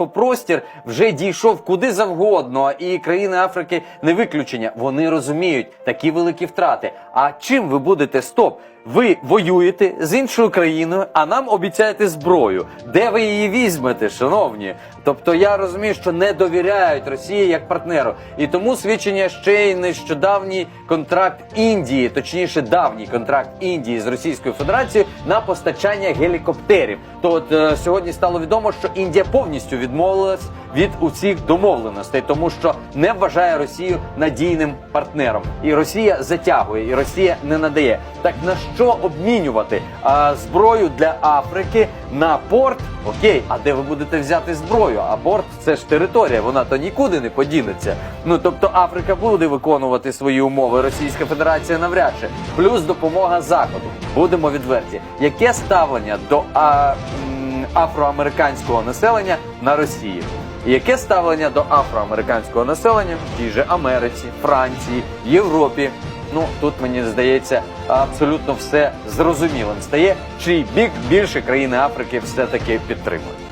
інфопростір вже дійшов куди завгодно, і країни Африки не виключення. Вони розуміють такі великі втрати. А чим ви будете стоп? Ви воюєте з іншою країною, а нам обіцяєте зброю. Де ви її візьмете, шановні? Тобто я розумію, що не довіряють Росії як партнеру, і тому свідчення ще й нещодавній контракт Індії, точніше, давній контракт Індії з Російською Федерацією на постачання гелікоптерів. То от е, сьогодні стало відомо, що Індія повністю відмовилась від усіх домовленостей, тому що не вважає Росію надійним партнером, і Росія затягує, і Росія не надає. Так на що обмінювати а, зброю для Африки на порт? Окей, а де ви будете взяти зброю? А порт це ж територія, вона то нікуди не подінеться. Ну тобто Африка буде виконувати свої умови. Російська Федерація навряд чи плюс допомога заходу. Будемо відверті. Яке ставлення до а, афроамериканського населення на Росії? Яке ставлення до афроамериканського населення в тій же Америці, Франції, Європі? Ну тут мені здається абсолютно все зрозумілим стає, чий бік більше країни Африки все таки підтримують.